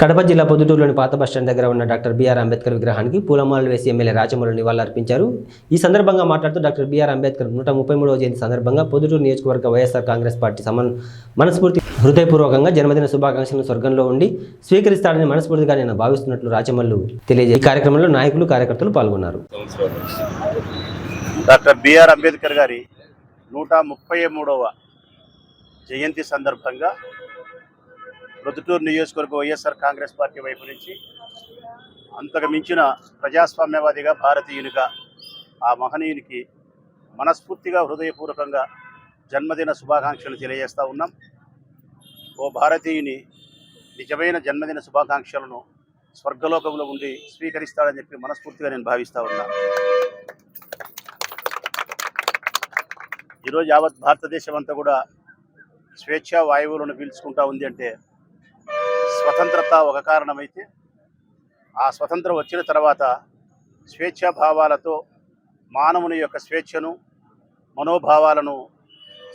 కడప జిల్లా పొద్దుటూరులోని పాత బస్టాండ్ దగ్గర ఉన్న డాక్టర్ బిఆర్ అంబేద్కర్ విగ్రహానికి పూలమాలలు వేసి ఎమ్మెల్యే రాజమౌళి నివాళులర్పించారు ఈ సందర్భంగా మాట్లాడుతూ డాక్టర్ బిఆర్ అంబేద్కర్ నూట ముప్పై మూడవ జయంతి సందర్భంగా పొద్దుటూరు నియోజకవర్గ వైఎస్ఆర్ కాంగ్రెస్ పార్టీ సమన్ మనస్ఫూర్తి హృదయపూర్వకంగా జన్మదిన శుభాకాంక్షలను స్వర్గంలో ఉండి స్వీకరిస్తాడని మనస్ఫూర్తిగా నేను భావిస్తున్నట్లు రాజమల్లు తెలియజే ఈ కార్యక్రమంలో నాయకులు కార్యకర్తలు పాల్గొన్నారు. డాక్టర్ బీఆర్ అంబేద్కర్ గారి నూట ముప్పై మూడవ జయంతి సందర్భంగా ప్రొద్దుటూరు నియోజకవర్గ వైఎస్ఆర్ కాంగ్రెస్ పార్టీ వైపు నుంచి అంతకు మించిన ప్రజాస్వామ్యవాదిగా భారతీయునిగా ఆ మహనీయునికి మనస్ఫూర్తిగా హృదయపూర్వకంగా జన్మదిన శుభాకాంక్షలు తెలియజేస్తూ ఉన్నాం. ఓ భారతీయుని నిజమైన జన్మదిన శుభాకాంక్షలను స్వర్గలోకంలో ఉండి స్వీకరిస్తాడని చెప్పి మనస్ఫూర్తిగా నేను భావిస్తూ ఉన్నాను ఈరోజు యావత్ భారతదేశం అంతా కూడా స్వేచ్ఛా వాయువులను పీల్చుకుంటా ఉంది అంటే స్వతంత్రత ఒక కారణమైతే ఆ స్వతంత్రం వచ్చిన తర్వాత స్వేచ్ఛా భావాలతో మానవుని యొక్క స్వేచ్ఛను మనోభావాలను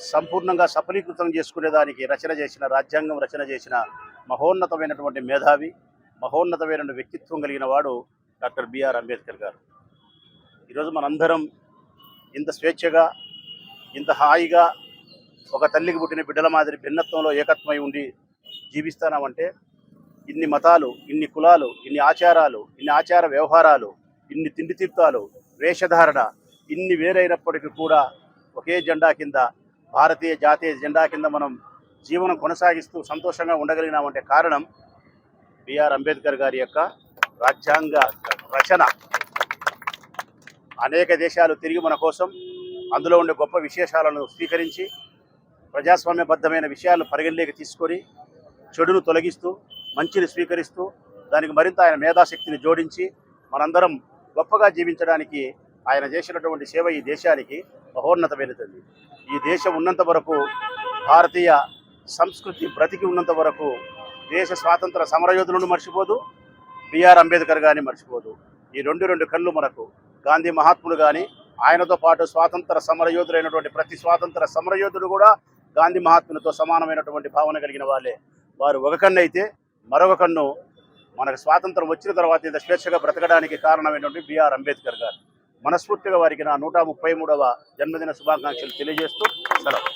సంపూర్ణంగా సఫలీకృతం చేసుకునేదానికి రచన చేసిన రాజ్యాంగం రచన చేసిన మహోన్నతమైనటువంటి మేధావి మహోన్నతమైన వ్యక్తిత్వం కలిగిన వాడు డాక్టర్ బిఆర్ అంబేద్కర్ గారు. ఈరోజు మనందరం ఇంత స్వేచ్ఛగా ఇంత హాయిగా ఒక తల్లికి పుట్టిన బిడ్డల మాదిరి భిన్నత్వంలో ఏకత్వమై ఉండి జీవిస్తానామంటే ఇన్ని మతాలు ఇన్ని కులాలు ఇన్ని ఆచారాలు ఇన్ని ఆచార వ్యవహారాలు ఇన్ని తిండి తీర్థాలు వేషధారణ ఇన్ని వేరైనప్పటికీ కూడా ఒకే జెండా కింద భారతీయ జాతీయ జెండా కింద మనం జీవనం కొనసాగిస్తూ సంతోషంగా ఉండగలిగినామంటే కారణం బిఆర్ అంబేద్కర్ గారి యొక్క రాజ్యాంగ రచన. అనేక దేశాలు తిరిగి మన కోసం అందులో ఉండే గొప్ప విశేషాలను స్వీకరించి ప్రజాస్వామ్యబద్ధమైన విషయాలను పరిగణలోకి తీసుకొని చెడును తొలగిస్తూ మంచిని స్వీకరిస్తూ దానికి మరింత ఆయన మేధాశక్తిని జోడించి మనందరం గొప్పగా జీవించడానికి ఆయన చేసినటువంటి సేవ ఈ దేశానికి మహోన్నతమైనది ఈ దేశం ఉన్నంత వరకు భారతీయ సంస్కృతి బ్రతికి ఉన్నంత వరకు దేశ స్వాతంత్ర సమరయోధులను మర్చిపోదు బిఆర్ అంబేద్కర్ కానీ మర్చిపోదు. ఈ రెండు రెండు కళ్ళు మనకు గాంధీ మహాత్ములు కానీ ఆయనతో పాటు స్వాతంత్ర సమరయోధులైనటువంటి ప్రతి స్వాతంత్ర సమరయోధుడు కూడా గాంధీ మహాత్మునితో సమానమైనటువంటి భావన కలిగిన వాళ్ళే. వారు ఒక కన్ను అయితే మరొక కన్ను మనకు స్వాతంత్రం వచ్చిన తర్వాత ఇంత స్వేచ్ఛగా బ్రతకడానికి కారణమైనటువంటి బిఆర్ అంబేద్కర్ గారు. మనస్ఫూర్తిగా వారికి నా నూట ముప్పై మూడవ జన్మదిన శుభాకాంక్షలు తెలియజేస్తూ సెలవు.